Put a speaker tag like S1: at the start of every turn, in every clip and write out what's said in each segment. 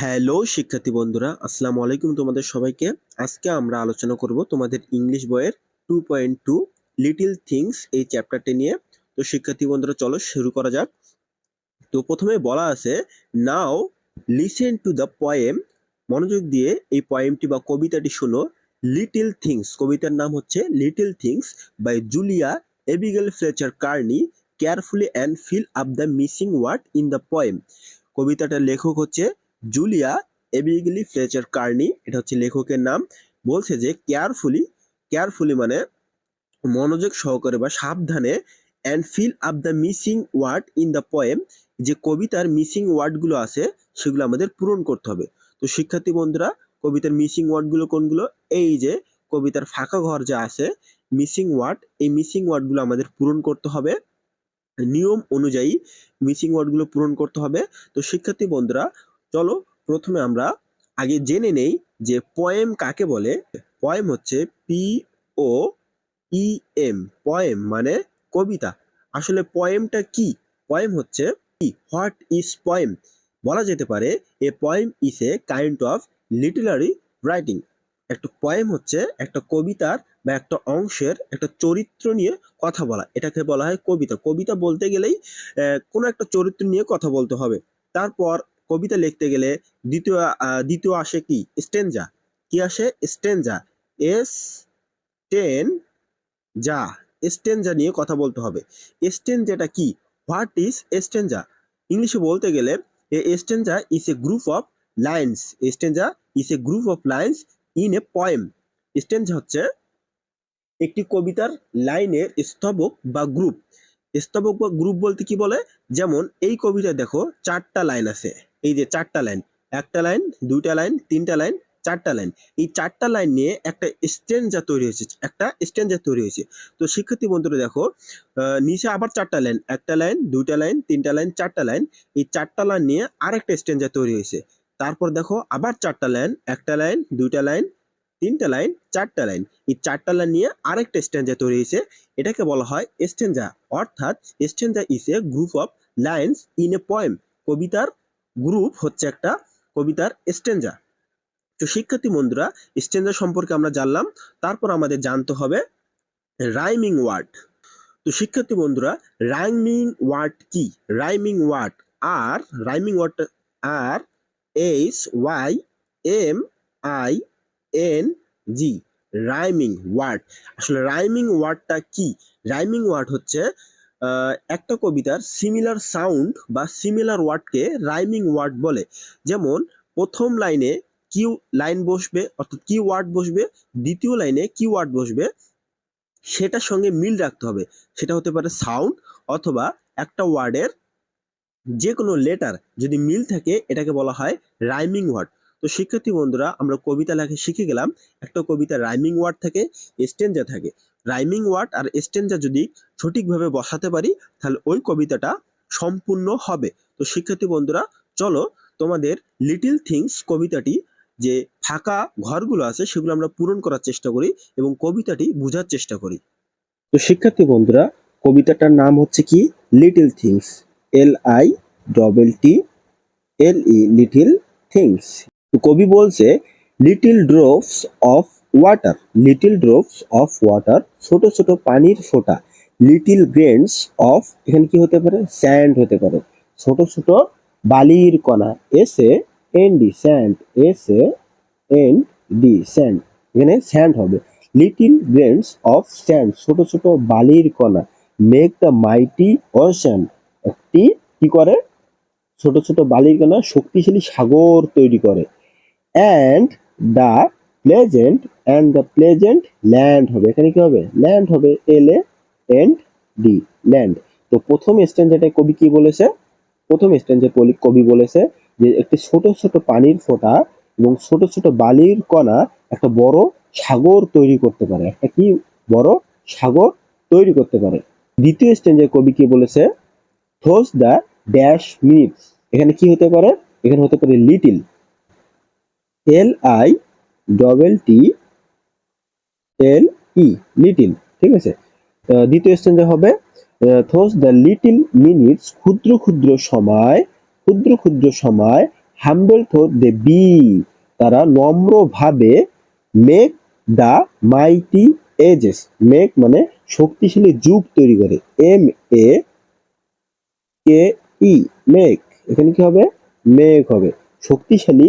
S1: Hello শিক্ষার্থী বন্ধুরা, আসসালামু আলাইকুম তোমাদের সবাইকে। আজকে আমরা আলোচনা করব তোমাদের ইংলিশ বইয়ের two point two little things এই চ্যাপ্টারটি নিয়ে। তো শিক্ষার্থী বন্ধুরা, চলো শুরু করা যাক। তো প্রথমে বলা আছে now listen to the poem মনোযোগ দিয়ে এই পয়েমটি বা কবিতাটি শোনো। লিটিল থিংস কবিতার নাম হচ্ছে little things by Julia Abigail Fletcher Carney carefully and fill up the missing word in the poem কবিতাটার লেখক হচ্ছে জুলিয়া এবিগলি ফ্লেচার কার্নি, এটা হচ্ছে লেখকের নাম, বলছে যে কেয়ারফুলি কেয়ারফুলি মানে মনোযোগ সহকারে বা সাবধানে and fill up the missing word in the poem যে কবিতার মিসিং ওয়ার্ডগুলো আছে, সেগুলো আমাদের পূরণ করতে হবে। তো শিক্ষার্থী বন্ধুরা, কবিতার মিসিং ওয়ার্ডগুলো কোনগুলো? এই যে কবিতার ফাঁকা ঘর যা আছে মিসিং ওয়ার্ড এই মিসিং ওয়ার্ডগুলো আমাদের পূরণ করতে হবে। নিয়ম অনুযায়ী মিসিং ওয়ার্ডগুলো পূরণ করতে হবে। তো শিক্ষার্থী বন্ধুরা চলো প্রথমে আমরা আগে জেনে নেই যে পয়েম কাকে বলে। পয়েম হচ্ছে P O E M poem মানে কবিতা। আসলে পয়েমটা কি? পয়েম হচ্ছে কি? হোয়াট ইজ পয়েম বলা যেতে পারে a poem is a kind of literary writing একটা পয়েম হচ্ছে একটা কবিতার বা একটা অংশের একটা চরিত্র নিয়ে কথা বলা। এটাকে বলা হয় কবিতা। কবিতা বলতে গেলেই কোনো একটা চরিত্র নিয়ে কথা বলতে হবে। তারপর কবিতা লিখতে গেলে দ্বিতীয় দ্বিতীয় আসে কি? স্টেঞ্জা কি আসে? স্টেঞ্জা এস টেন যা স্টেঞ্জা নিয়ে কথা বলতে হবে। স্টেঞ্জাটা কি? হোয়াট ইজ স্টেঞ্জা ইংলিশে বলতে গেলে a stanza is a group of lines. Stanza is a group of lines in a poem. Stanza হচ্ছে একটি কবিতার লাইনের স্তবক বা গ্রুপ। স্তবক বা গ্রুপ বলতে কি বলে? যেমন এই কবিতা দেখো চারটা লাইন আছে। এই যে চারটা লাইন একটা লাইন দুইটা লাইন তিনটা লাইন চারটা লাইন এই চারটা লাইন নিয়ে একটা স্টেঞ্জা তৈরি হয়েছে, একটা স্টেঞ্জা তৈরি হয়েছে। তো শিক্ষার্থী বন্ধুরা দেখো নিচে আবার চারটা লাইন একটা লাইন দুইটা লাইন তিনটা লাইন চারটা লাইন এই চারটা লাইন নিয়ে আরেকটা স্টেঞ্জা তৈরি হয়েছে। তারপর দেখো আবার চারটা লাইন একটা লাইন দুইটা লাইন তিনটা লাইন চারটা লাইন এই চারটা লাইন নিয়ে আরেকটা স্টেঞ্জা তৈরি হয়েছে। এটাকে বলা হয় স্টেঞ্জা অর্থাৎ stanza is a group of lines in a poem কবিতার গ্রুপ হচ্ছে একটা কবিতার স্টেঞ্জা তো শিক্ষার্থী বন্ধুরা স্টেঞ্জা সম্পর্কে আমরা জানলাম, তারপর আমাদের জানতে হবে রাইমিং ওয়ার্ড তো শিক্ষার্থী বন্ধুরা রাইমিং ওয়ার্ড কি? রাইমিং ওয়ার্ড আর rhyming word R H Y M I N G rhyming word আসলে রাইমিং ওয়ার্ডটা কি? রাইমিং ওয়ার্ড হচ্ছে একটা কবিতার সিমিলার সাউন্ড বা সিমিলার ওয়ার্ডকে রাইমিং ওয়ার্ড বলে। যেমন, প্রথম লাইনে কিউ লাইন বসবে, অর্থাৎ কি ওয়ার্ড বসবে, দ্বিতীয় লাইনে কি ওয়ার্ড বসবে, সেটার সঙ্গে মিল রাখতে হবে। সেটা হতে পারে সাউন্ড অথবা একটা ওয়ার্ডের যে কোনো লেটার যদি মিল থাকে, এটাকে বলা হয় রাইমিং ওয়ার্ড তো শিক্ষার্থী বন্ধুরা, আমরা কবিতা লেখা শিখে গেলাম। একটা কবিতা রাইমিং ওয়ার্ড থাকে স্টেঞ্জা থাকে। রাইমিং ওয়ার্ড আর স্টেঞ্জা যদি সঠিকভাবে বসাতে পারি, তাহলে ওই কবিতাটা সম্পূর্ণ হবে। তো শিক্ষার্থী বন্ধুরা, চলো তোমাদের লিটিল থিংস কবিতাটি, যে ফাঁকা ঘরগুলো আছে, সেগুলো আমরা পূরণ করার চেষ্টা করি এবং কবিতাটি বোঝার চেষ্টা করি। তো শিক্ষার্থী বন্ধুরা, কবিতাটার নাম হচ্ছে কি? Little things L I double T L E little things কবি বলছে little drops of water little drops of water ছোট ছোট পানির ফোঁটা লিটিল গ্রেনস অফ এখানে কি হতে পারে? স্যান্ড হতে পারে। ছোট ছোট বালির কণা S A N sand S A N D sand এখানে স্যান্ড হবে। লিটিল গ্রেনস অফ স্যান্ড ছোট ছোট বালির কণা মেক দ্য মাইটি ওশান একটি কি করে? ছোট ছোট বালির কণা শক্তিশালী সাগর তৈরি করে। And the pleasant and the pleasant land হবে। এখানে কি হবে? ল্যান্ড হবে L A N D land তো প্রথম স্ট্যান্ডার্ডে কবি কি বলেছে? প্রথম স্ট্যান্ডে কবি বলেছে যে একটি ছোট ছোট পানির ফোঁটা এবং ছোট ছোট বালির কণা একটা বড় সাগর তৈরি করতে পারে। একটা কি? বড় সাগর তৈরি করতে পারে। দ্বিতীয় স্ট্যান্ডে কবি কি বলেছে? থোস দ্য ড্যাশ মিনিটস এখানে কি হতে পারে? এখানে হতে পারে little L I double T L E little ঠিক আছে? দ্বিতীয় স্ট্যান্ডে হবে থোস দ্য লিটিল মিনিটস ক্ষুদ্র ক্ষুদ্র সময়, ক্ষুদ্র ক্ষুদ্র সময় হাম্বল থো দে বি তারা নম্রভাবে make the mighty ages make মানে শক্তিশালী যুগ তৈরি করে M A K E make এখানে কি হবে? মেক হবে, শক্তিশালী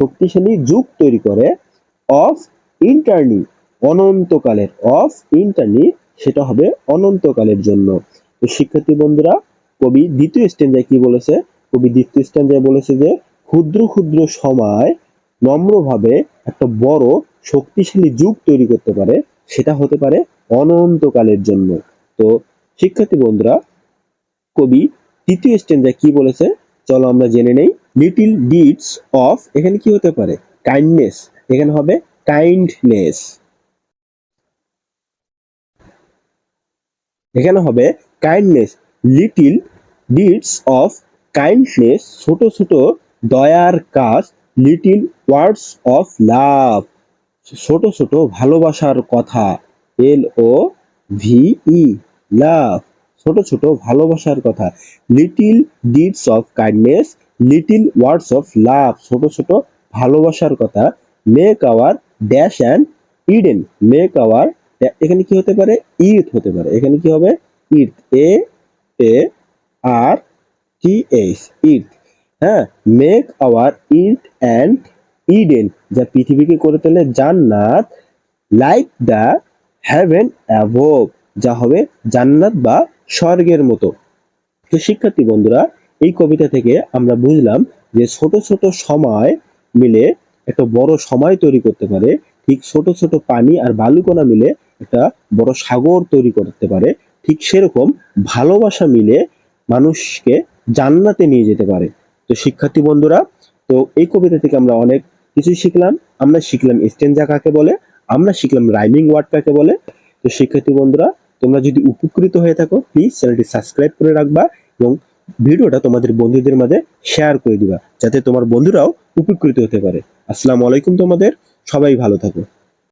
S1: শক্তিশালী যুগ তৈরি করে অফ ইন্টারনি অনন্তকালের অফ ইন্টারনি সেটা হবে অনন্তকালের জন্য। তো শিক্ষার্থী বন্ধুরা, কবি দ্বিতীয় স্ট্যান্ডায় কি বলেছে? কবি দ্বিতীয় স্ট্যান্ডায় বলেছে যে, ক্ষুদ্র ক্ষুদ্র সময় নম্রভাবে একটা বড় শক্তিশালী যুগ তৈরি করতে পারে, সেটা হতে পারে অনন্তকালের জন্য। তো শিক্ষার্থী বন্ধুরা, কবি তৃতীয় স্ট্যান্ডায় কি বলেছে? চলো আমরা জেনে নেই। লিটিল ডিডস অফ এখানে কি হতে পারে? কাইন্ডনেস এখানে হবে কাইন্ডনেস এখানে হবে kindness little deeds of kindness ছোট ছোট দয়ার কাজ লিটিল ওয়ার্ডস অফ লাভ ছোট ছোট ভালোবাসার কথা এল ও ভি ই লাভ ছোট ছোট ভালোবাসার কথা little deeds of kindness little words of love, ছোট ছোট ভালোবাসার কথা। Make our dash and Eden make our এখানে কি হতে পারে? ইট হতে পারে। এখানে কি হবে? ইট এ এ আর টি এইচ ইট হ্যাঁ make our earth and Eden যা পৃথিবীকে করে তোলে জান্নাত লাইক দ্য হ্যাভেন অ্যাভোভ যা হবে জান্নাত বা স্বর্গের মতো। তো শিক্ষার্থী বন্ধুরা এই কবিতা থেকে আমরা বুঝলাম যে ছোট ছোট সময় মিলে একটা বড় সময় তৈরি করতে পারে, ঠিক ছোট ছোট পানি আর বালুকণা মিলে একটা বড় সাগর তৈরি করতে পারে, ঠিক সেরকম ভালোবাসা মিলে মানুষকে জান্নাতে নিয়ে যেতে পারে। তো শিক্ষার্থী বন্ধুরা, তো এই কবিতা থেকে আমরা অনেক কিছুই শিখলাম। আমরা শিখলাম স্টেঞ্জা কাকে বলে? আমরা শিখলাম রাইমিং ওয়ার্ড কাকে বলে? তো শিক্ষার্থী বন্ধুরা, তোমরা যদি উপকৃত হয়ে থাকো প্লিজ চ্যানেলটি সাবস্ক্রাইব করে রাখবা এবং ভিডিওটা তোমাদের বন্ধুদের মাঝে শেয়ার করে দিবা, যাতে তোমার বন্ধুরাও উপকৃত হতে পারে। আসসালামু আলাইকুম তোমাদের, সবাই ভালো থাকো।